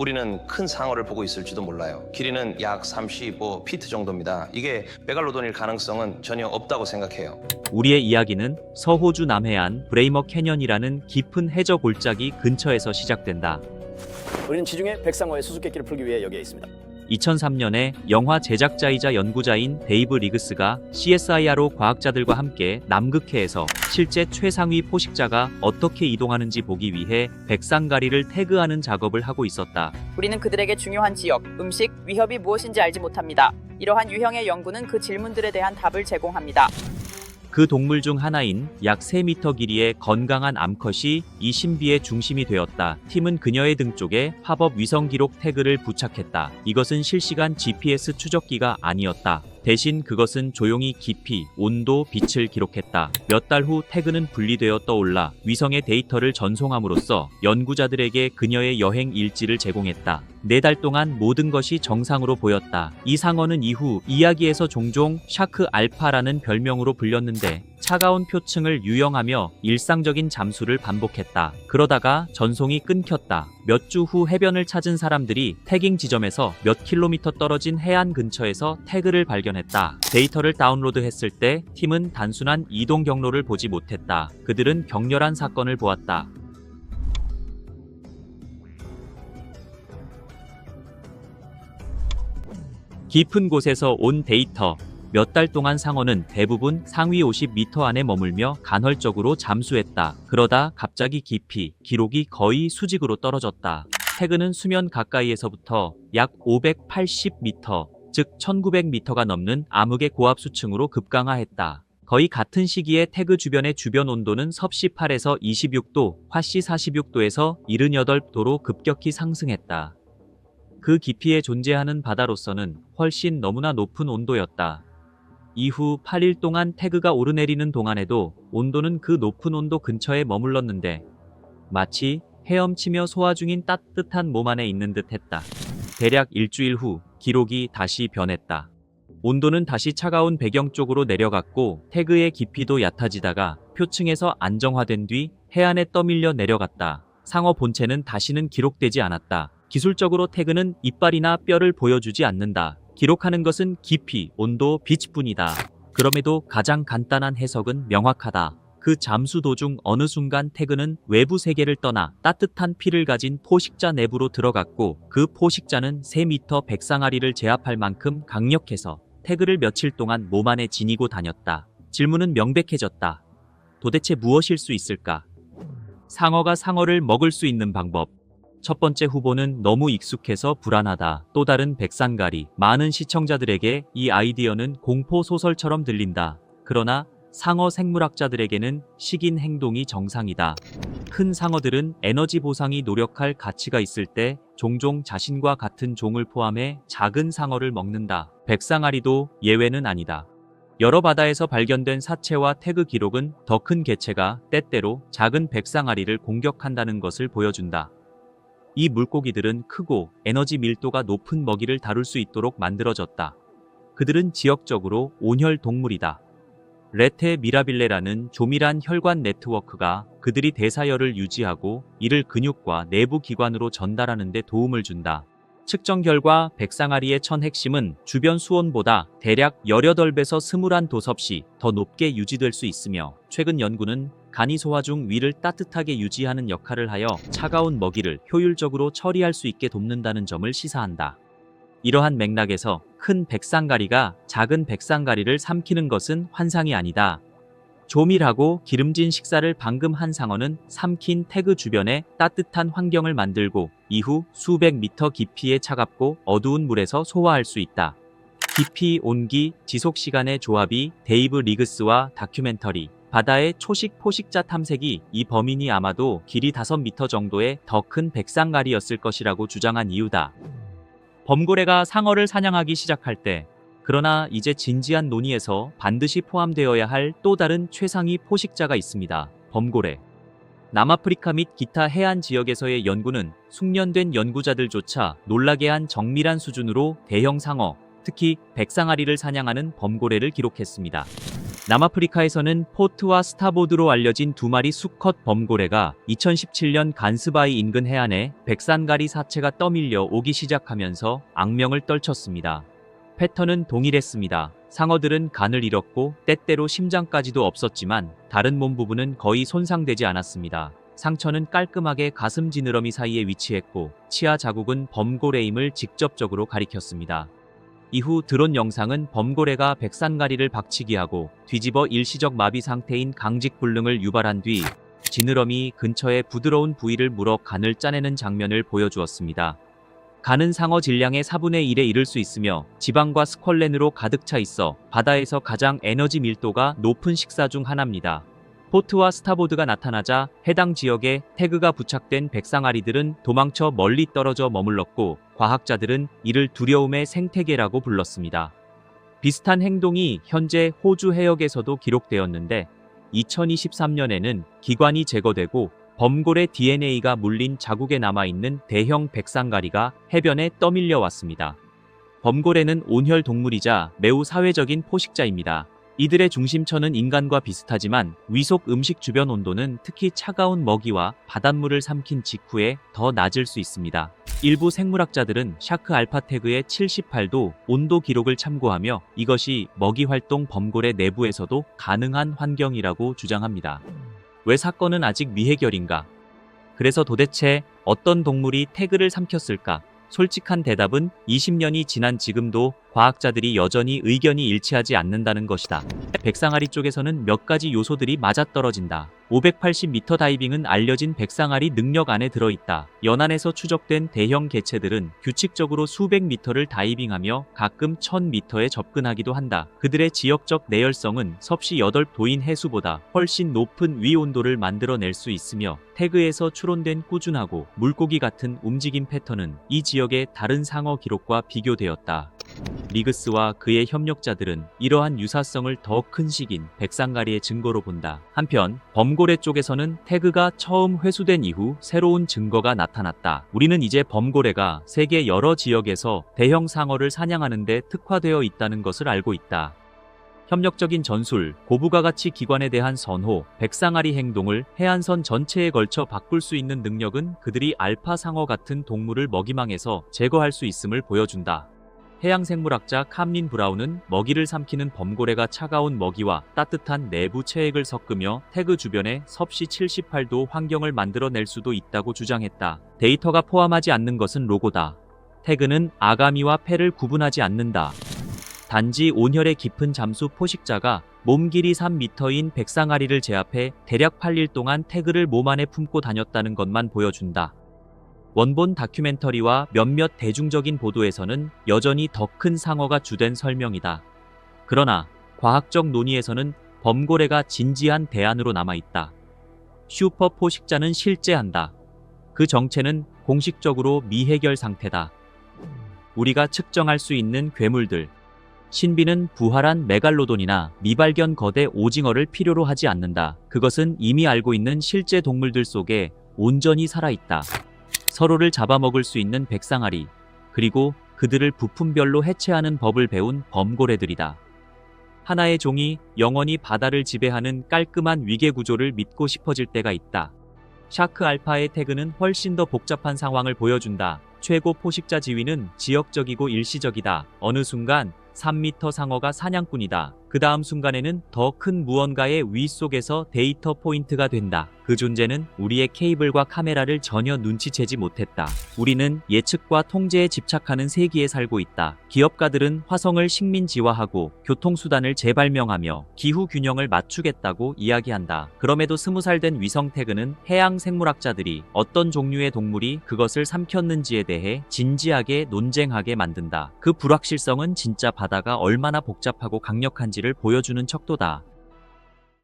우리는 큰 상어를 보고 있을지도 몰라요. 길이는 약 35피트 정도입니다. 이게 메갈로돈일 가능성은 전혀 없다고 생각해요. 우리의 이야기는 서호주 남해안 브레이머 캐년이라는 깊은 해저 골짜기 근처에서 시작된다. 우리는 지중해 백상어의 수수께끼를 풀기 위해 여기에 있습니다. 2003년에 영화 제작자이자 연구자인 데이브 리그스가 CSIRO 과학자들과 함께 남극해에서 실제 최상위 포식자가 어떻게 이동하는지 보기 위해 백상가리를 태그하는 작업을 하고 있었다. 우리는 그들에게 중요한 지역, 음식, 위협이 무엇인지 알지 못합니다. 이러한 유형의 연구는 그 질문들에 대한 답을 제공합니다. 그 동물 중 하나인 약 3m 길이의 건강한 암컷이 이 신비의 중심이 되었다. 팀은 그녀의 등 쪽에 팝업 위성 기록 태그를 부착했다. 이것은 실시간 GPS 추적기가 아니었다. 대신 그것은 조용히 깊이, 온도, 빛을 기록했다. 몇 달 후 태그는 분리되어 떠올라 위성의 데이터를 전송함으로써 연구자들에게 그녀의 여행 일지를 제공했다. 네 달 동안 모든 것이 정상으로 보였다. 이 상어는 이후 이야기에서 종종 샤크 알파라는 별명으로 불렸는데 차가운 표층을 유영하며 일상적인 잠수를 반복했다. 그러다가 전송이 끊겼다. 몇 주 후 해변을 찾은 사람들이 태깅 지점에서 몇 킬로미터 떨어진 해안 근처에서 태그를 발견했다. 데이터를 다운로드했을 때 팀은 단순한 이동 경로를 보지 못했다. 그들은 격렬한 사건을 보았다. 깊은 곳에서 온 데이터. 몇 달 동안 상어는 대부분 상위 50m 안에 머물며 간헐적으로 잠수했다. 그러다 갑자기 깊이 기록이 거의 수직으로 떨어졌다. 태그는 수면 가까이에서부터 약 580m, 즉 1900m가 넘는 암흑의 고압 수층으로 급강하했다. 거의 같은 시기에 태그 주변의 주변 온도는 섭씨 8에서 26도, 화씨 46도에서 78도로 급격히 상승했다. 그 깊이에 존재하는 바다로서는 훨씬 너무나 높은 온도였다. 이후 8일 동안 태그가 오르내리는 동안에도 온도는 그 높은 온도 근처에 머물렀는데 마치 헤엄치며 소화 중인 따뜻한 몸 안에 있는 듯 했다. 대략 일주일 후 기록이 다시 변했다. 온도는 다시 차가운 배경 쪽으로 내려갔고 태그의 깊이도 얕아지다가 표층에서 안정화된 뒤 해안에 떠밀려 내려갔다. 상어 본체는 다시는 기록되지 않았다. 기술적으로 태그는 이빨이나 뼈를 보여주지 않는다. 기록하는 것은 깊이, 온도, 빛뿐이다. 그럼에도 가장 간단한 해석은 명확하다. 그 잠수 도중 어느 순간 태그는 외부 세계를 떠나 따뜻한 피를 가진 포식자 내부로 들어갔고 그 포식자는 3m 백상아리를 제압할 만큼 강력해서 태그를 며칠 동안 몸 안에 지니고 다녔다. 질문은 명백해졌다. 도대체 무엇일 수 있을까? 상어가 상어를 먹을 수 있는 방법. 첫 번째 후보는 너무 익숙해서 불안하다. 또 다른 백산가리. 많은 시청자들에게 이 아이디어는 공포 소설처럼 들린다. 그러나 상어 생물학자들에게는 식인 행동이 정상이다. 큰 상어들은 에너지 보상이 노력할 가치가 있을 때 종종 자신과 같은 종을 포함해 작은 상어를 먹는다. 백상아리도 예외는 아니다. 여러 바다에서 발견된 사체와 태그 기록은 더 큰 개체가 때때로 작은 백상아리를 공격한다는 것을 보여준다. 이 물고기들은 크고 에너지 밀도가 높은 먹이를 다룰 수 있도록 만들어졌다. 그들은 지역적으로 온혈 동물이다. 레테 미라빌레라는 조밀한 혈관 네트워크가 그들이 대사열을 유지하고 이를 근육과 내부 기관으로 전달하는 데 도움을 준다. 측정 결과 백상아리의 천 핵심은 주변 수온보다 대략 18배에서 21도섭씨 더 높게 유지될 수 있으며 최근 연구는 간이 소화 중 위를 따뜻하게 유지하는 역할을 하여 차가운 먹이를 효율적으로 처리할 수 있게 돕는다는 점을 시사한다. 이러한 맥락에서 큰 백상가리가 작은 백상가리를 삼키는 것은 환상이 아니다. 조밀하고 기름진 식사를 방금 한 상어는 삼킨 태그 주변에 따뜻한 환경을 만들고 이후 수백 미터 깊이의 차갑고 어두운 물에서 소화할 수 있다. 깊이, 온기, 지속 시간의 조합이 데이브 리그스와 다큐멘터리 바다의 초식 포식자 탐색이 이 범인이 아마도 길이 5미터 정도의 더 큰 백상가리였을 것이라고 주장한 이유다. 범고래가 상어를 사냥하기 시작할 때 그러나 이제 진지한 논의에서 반드시 포함되어야 할 또 다른 최상위 포식자가 있습니다. 범고래. 남아프리카 및 기타 해안 지역에서의 연구는 숙련된 연구자들조차 놀라게 한 정밀한 수준으로 대형 상어, 특히 백상아리를 사냥하는 범고래를 기록했습니다. 남아프리카에서는 포트와 스타보드로 알려진 두 마리 수컷 범고래가 2017년 간스바이 인근 해안에 백산가리 사체가 떠밀려 오기 시작하면서 악명을 떨쳤습니다. 패턴은 동일했습니다. 상어들은 간을 잃었고 때때로 심장까지도 없었지만 다른 몸 부분은 거의 손상되지 않았습니다. 상처는 깔끔하게 가슴 지느러미 사이에 위치했고 치아 자국은 범고래임을 직접적으로 가리켰습니다. 이후 드론 영상은 범고래가 백산가리를 박치기하고 뒤집어 일시적 마비 상태인 강직불능을 유발한 뒤 지느러미 근처의 부드러운 부위를 물어 간을 짜내는 장면을 보여주었습니다. 간은 상어 질량의 4분의 1에 이를 수 있으며 지방과 스컬렌으로 가득 차 있어 바다에서 가장 에너지 밀도가 높은 식사 중 하나입니다. 포트와 스타보드가 나타나자 해당 지역에 태그가 부착된 백상아리들은 도망쳐 멀리 떨어져 머물렀고 과학자들은 이를 두려움의 생태계라고 불렀습니다. 비슷한 행동이 현재 호주 해역에서도 기록되었는데 2023년에는 기관이 제거되고 범골의 DNA가 물린 자국에 남아있는 대형 백상가리가 해변에 떠밀려 왔습니다. 범고래는 온혈 동물이자 매우 사회적인 포식자입니다. 이들의 중심처는 인간과 비슷하지만 위속 음식 주변 온도는 특히 차가운 먹이와 바닷물을 삼킨 직후에 더 낮을 수 있습니다. 일부 생물학자들은 샤크 알파 태그의 78도 온도 기록을 참고하며 이것이 먹이 활동 범골의 내부에서도 가능한 환경이라고 주장합니다. 왜 사건은 아직 미해결인가? 그래서 도대체 어떤 동물이 태그를 삼켰을까? 솔직한 대답은 20년이 지난 지금도 과학자들이 여전히 의견이 일치하지 않는다는 것이다. 백상아리 쪽에서는 몇 가지 요소들이 맞아떨어진다. 580m 다이빙은 알려진 백상아리 능력 안에 들어있다. 연안에서 추적된 대형 개체들은 규칙적으로 수백 미터를 다이빙하며 가끔 1000m에 접근하기도 한다. 그들의 지역적 내열성은 섭씨 8도인 해수보다 훨씬 높은 위 온도를 만들어낼 수 있으며 태그에서 추론된 꾸준하고 물고기 같은 움직임 패턴은 이 지역의 다른 상어 기록과 비교되었다. 리그스와 그의 협력자들은 이러한 유사성을 더 큰 식인 백상가리의 증거로 본다. 한편 범고래 쪽에서는 태그가 처음 회수된 이후 새로운 증거가 나타났다. 우리는 이제 범고래가 세계 여러 지역에서 대형 상어를 사냥하는 데 특화되어 있다는 것을 알고 있다. 협력적인 전술, 고부가 가치 기관에 대한 선호, 백상아리 행동을 해안선 전체에 걸쳐 바꿀 수 있는 능력은 그들이 알파 상어 같은 동물을 먹이망에서 제거할 수 있음을 보여준다. 해양생물학자 캄린 브라운은 먹이를 삼키는 범고래가 차가운 먹이와 따뜻한 내부 체액을 섞으며 태그 주변에 섭씨 78도 환경을 만들어낼 수도 있다고 주장했다. 데이터가 포함하지 않는 것은 로고다. 태그는 아가미와 폐를 구분하지 않는다. 단지 온혈의 깊은 잠수 포식자가 몸 길이 3m인 백상아리를 제압해 대략 8일 동안 태그를 몸 안에 품고 다녔다는 것만 보여준다. 원본 다큐멘터리와 몇몇 대중적인 보도에서는 여전히 더 큰 상어가 주된 설명이다. 그러나 과학적 논의에서는 범고래가 진지한 대안으로 남아있다. 슈퍼 포식자는 실제한다. 그 정체는 공식적으로 미해결 상태다. 우리가 측정할 수 있는 괴물들. 신비는 부활한 메갈로돈이나 미발견 거대 오징어를 필요로 하지 않는다. 그것은 이미 알고 있는 실제 동물들 속에 온전히 살아있다. 서로를 잡아먹을 수 있는 백상아리, 그리고 그들을 부품별로 해체하는 법을 배운 범고래들이다. 하나의 종이 영원히 바다를 지배하는 깔끔한 위계 구조를 믿고 싶어질 때가 있다. 샤크 알파의 태그는 훨씬 더 복잡한 상황을 보여준다. 최고 포식자 지위는 지역적이고 일시적이다. 어느 순간 3m 상어가 사냥꾼이다. 그 다음 순간에는 더 큰 무언가의 위 속에서 데이터 포인트가 된다. 그 존재는 우리의 케이블과 카메라를 전혀 눈치채지 못했다. 우리는 예측과 통제에 집착하는 세기에 살고 있다. 기업가들은 화성을 식민지화하고 교통수단을 재발명하며 기후 균형을 맞추겠다고 이야기한다. 그럼에도 스무 살 된 위성 태그는 해양 생물학자들이 어떤 종류의 동물이 그것을 삼켰는지에 대해 진지하게 논쟁하게 만든다. 그 불확실성은 진짜 바다가 얼마나 복잡하고 강력한지 를 보여주는 척도다.